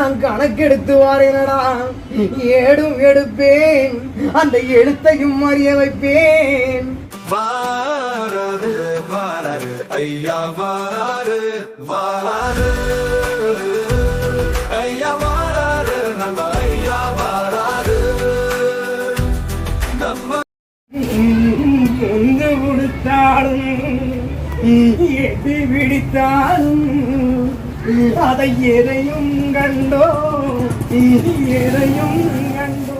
நான் கணக்கெடுத்து வாரேனடா. ஏடும் எடுப்பேன். அந்த எழுத்தையும் அறிய வைப்பேன். வாராரு வாராரு ஐயா வாராரு வாராரு. ஐயா வாராரு நம்ம ஐயா வாராரு. நம்ம முந்து கொடுத்தாலும் எது பிடித்தாலும் அதை எதையும் கண்டோ எதையும் கண்டோ.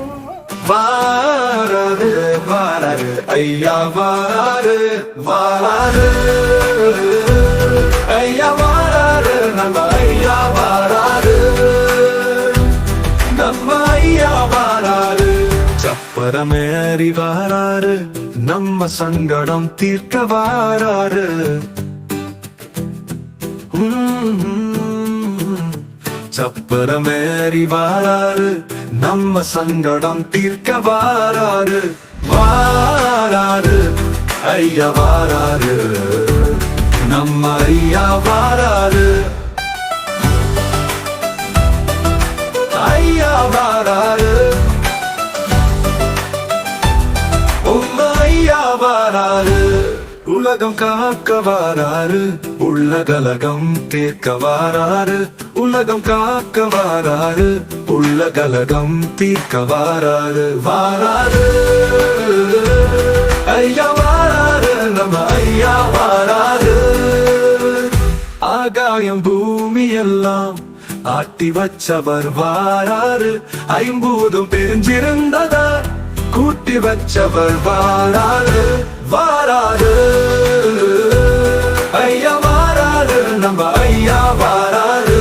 வாரது வாராரு ஐயா வாராரு வாராரு ஐயா வாராரு நம்ம ஐயா வாராரு நம்ம ஐயா வாராரு சப்பரமேறி வாராரு நம்ம சங்கடம் தீர்க்க வாராரு உம். சப்பரமேறி வாராரு நம்ம சங்கடம் தீர்க்க வாராரு வாராரு ஐயா வாராரு நம்ம ஐயா வாராரு ஐயா வாராரு உலகம் காக்க வாராரு உள்ளகலகம் தீர்க்க வாராரு உலகம் காக்க வாராரு உள்ளகலகம் தீர்க்க வாராரு வாராரு ஐயா வாராரு நம்ம ஐயா வாராரு ஆகாயம் பூமி எல்லாம் ஆட்டி வச்சவர் வாராரு ஐம்பூதும் பெருஞ்சிருந்ததா கூட்டி வச்சவர் வாராரு வாராரு ஐயா வாராரு நம்ம ஐயா வாராரு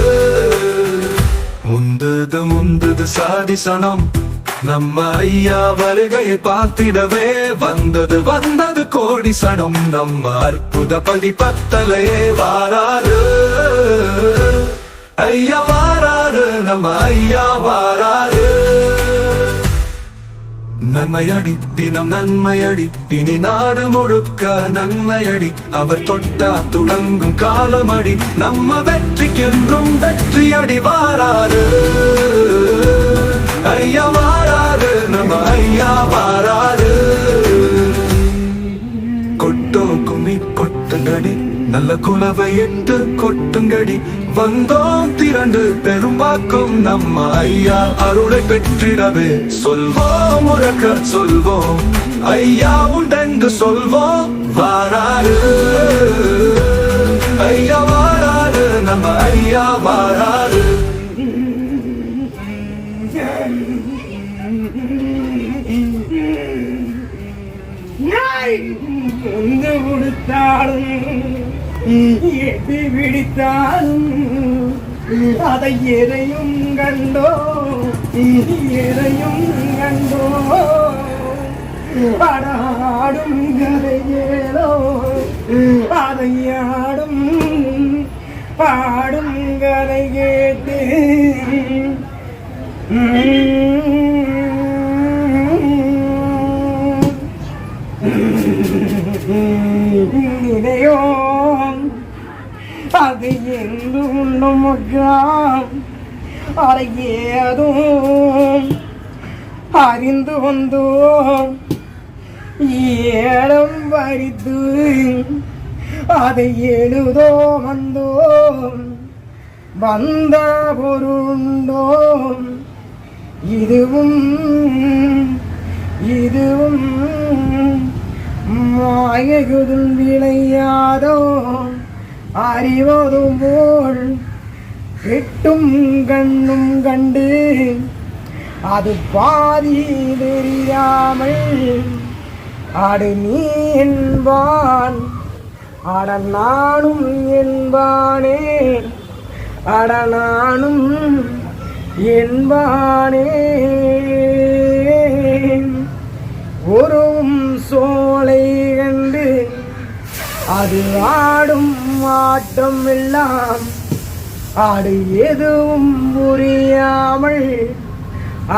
முந்தது முந்தது சாதிசனம் நம்ம ஐயா வருகையை பார்த்திடவே. வந்தது வந்தது கோடி சனம். நம்ம அற்புத பதி பத்தலையே வாராரு ஐயா வாராரு நம்ம ஐயா வாரா நன்மையடி தினம் நன்மையடி இனி நாடு முழுக்க நன்மையடி. அவர் தொட்டா துளங்கும் காலமடி. நம்ம வெற்றிக்கென்றும் வெற்றியடி வாராரு. ஐயா வாராரு நம்ம ஐயா வாரா நல்ல குலவை என்று கொட்டுங்கடி. வந்தோம் திரண்டு பெரும்பாக்கும் நம்ம ஐயா அருளை பெற்றிடவே. சொல்வோம் உறக்க சொல்வோம். ஐயா உண்டென்று சொல்வோம். வாராறு ஐயா வாராறு நம்ம ஐயா வாராரு. முந்து கொடுத்தாலும் எது பிடித்தாலும் அதை எதையும் கண்டோ? எதையும் கண்டோ? அடாடும் கதையேதோ அதை ஆடும் பாடும் கதை கேட்டு அது எங்கும் நமக்காம் அதை ஏதும் அறிந்து வந்தோம். ஏடம் வரித்து அதை எழுதோ வந்தோம். வந்த பொருண்டோம் இதுவும் இதுவும் மாயகுதும் விளையாதோ அறிவதும் போல் கெட்டும் கண்ணும் கண்டு அது பாதி தெரியாமல் ஆடு நீ என்பான். அட நானும் என்பானே. அட நானும் என்பானே. அது ஆடும் ஆட்டம் எல்லாம் ஆடு எதுவும் புரியாமல்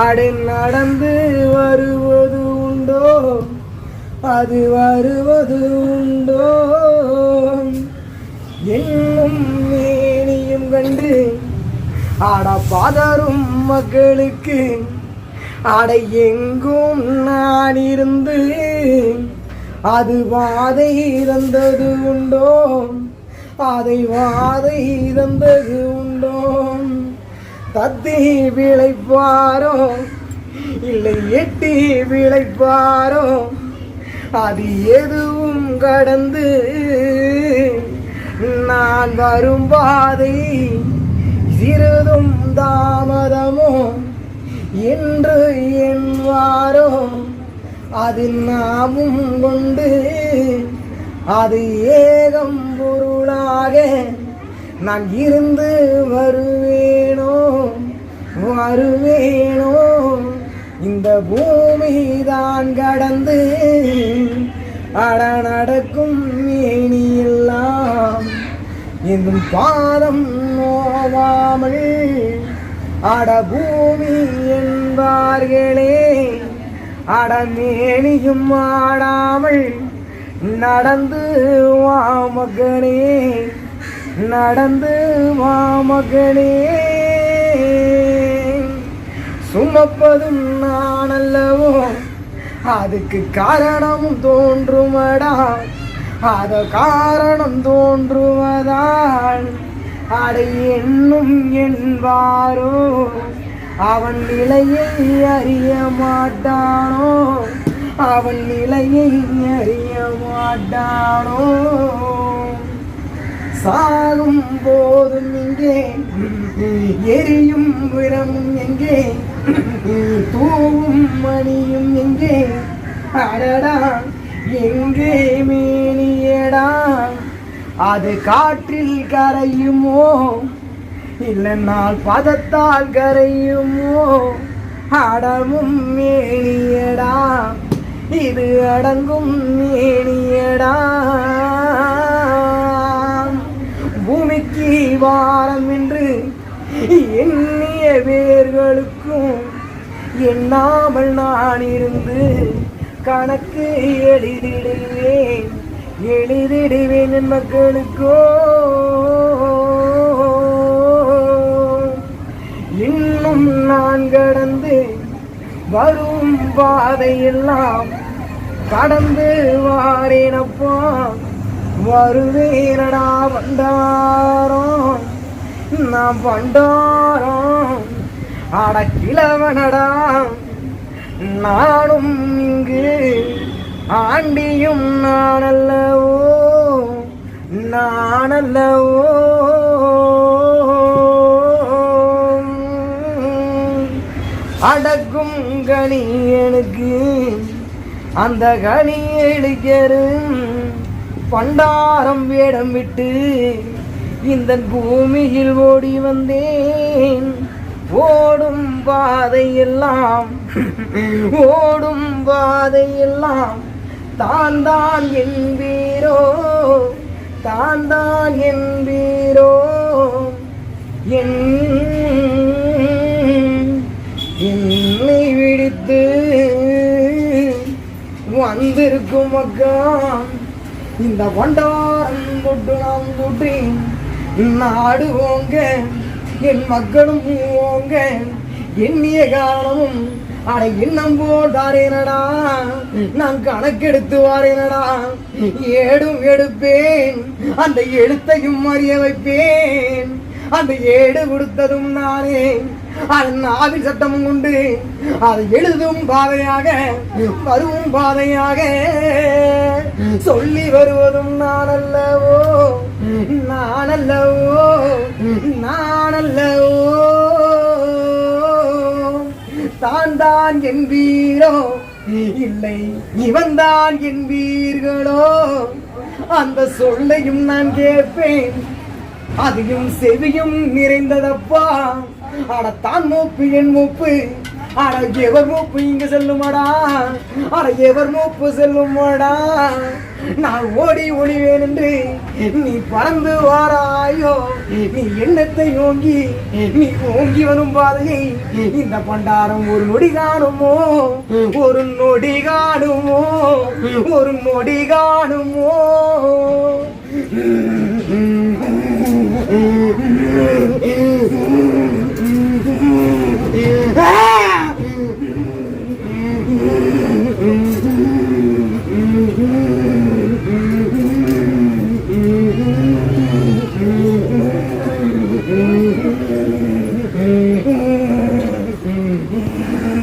ஆடு நடந்து வருவது உண்டோ? அது வருவது உண்டோ? என்னும் மேனியும் கண்டு ஆட பாதரும் மக்களுக்கு ஆடை எங்கும் நான் இருந்து அது வாதை இறந்தது உண்டோ? அதை வாதை இறந்தது உண்டோ? தத்தி விளைப்பாரோ? இல்லை எட்டி விளைப்பாரோ? அது எதுவும் கடந்து நான் வரும் பாதை சிறிதும் தாமதமோ? என்று என்வாரோ அதில் நாமும் கொண்டு அது ஏகம் பொருளாக நான் இருந்து வருவேனோ வருவேனோ. இந்த பூமி தான் கடந்து அட நடக்கும் மேனியெல்லாம் இன்னும் பாதம் நோவாமல் அட பூமி என்பார்களே. அடமேனியும் ஆடாமல் நடந்து வா மகனே நடந்து வா மகனே. சுமப்பதும் நான் அல்லவோ அதுக்கு காரணம் தோன்றுமடா. அத காரணம் தோன்றுவதால் அடை என்னும் என்பாரோ அவன் நிலையை அறிய மாட்டானோ? அவன் நிலையை அறிய மாட்டானோ? சாகும் போதும் இங்கே எரியும் விரமும் எங்கே தூவும் மணியும் எங்கே? அடடா எங்கே மேனியடா? அது காற்றில் கரையுமோ? இல்லைன்னால் பதத்தால் கரையுமோ? அடமும் மேனியடா. இது அடங்கும் மேனியடா. பூமிக்கு வாரம் என்று எண்ணிய வேர்களுக்கும் எண்ணாமல் நான் இருந்து கணக்கு எழுதிடுவேன். எழுதிடுவேன் மக்களுக்கோ. வரும் பாதையெல்லாம் கடந்து வாரேனப்பா. வருவேனடா பண்டாரம் நான் பண்டாரம் அடக்கிழவனடா நானும் இங்கு ஆண்டியும் நானல்லவோ நானல்லவோ. அட கனி எனக்கு அந்த கனி எடுக்கரும். பண்டாரம் வேடம் விட்டு இந்த பூமியில் ஓடி வந்தேன். ஓடும் பாதையெல்லாம் ஓடும் பாதையெல்லாம் தான் தான் என்பீரோ தான் தான் என்பீரோ என் வந்திருக்கும் அக்கா இந்த பண்டாரம் தொட்டு நாம் தொட்டி நாடுவோங்க என் மக்களும் போங்க எண்ணிய காலமும் அட எண்ணம் போட்டாரேனடா நான் கணக்கெடுத்து வாரேனடா. ஏடும் எடுப்பேன் அந்த எழுத்தையும் அறிய வைப்பேன். அந்த ஏடு கொடுத்ததும் நானே அதன் ஆவில் சட்டமும் உண்டு. அதை எழுதும் பாதையாக வருவும் பாதையாக. சொல்லி வருவதும் நான் அல்லவோ நான் அல்லவோ நான் அல்லவோ தான் தான் என்பீரோ இல்லை இவன் தான் என்பீர்களோ. அந்த சொல்லையும் நான் கேட்பேன். அதையும் செவியும் நிறைந்ததப்பா. ஆட தான் மூப்பு என் மூப்பு. ஆட எவர் மூப்பு இங்க செல்லுமாடா. அட எவர் மூப்பு செல்லுமாடா. நான் ஓடி ஒளிவேன் என்று நீ பறந்து வாராயோ. நீ எண்ணத்தை ஓங்கி நீ ஓங்கி வரும் பாதையை இந்த பண்டாரம் ஒரு நொடி காணுமோ? ஒரு நொடி காணுமோ? ஒரு நொடி காணுமோ? Mm-hmm.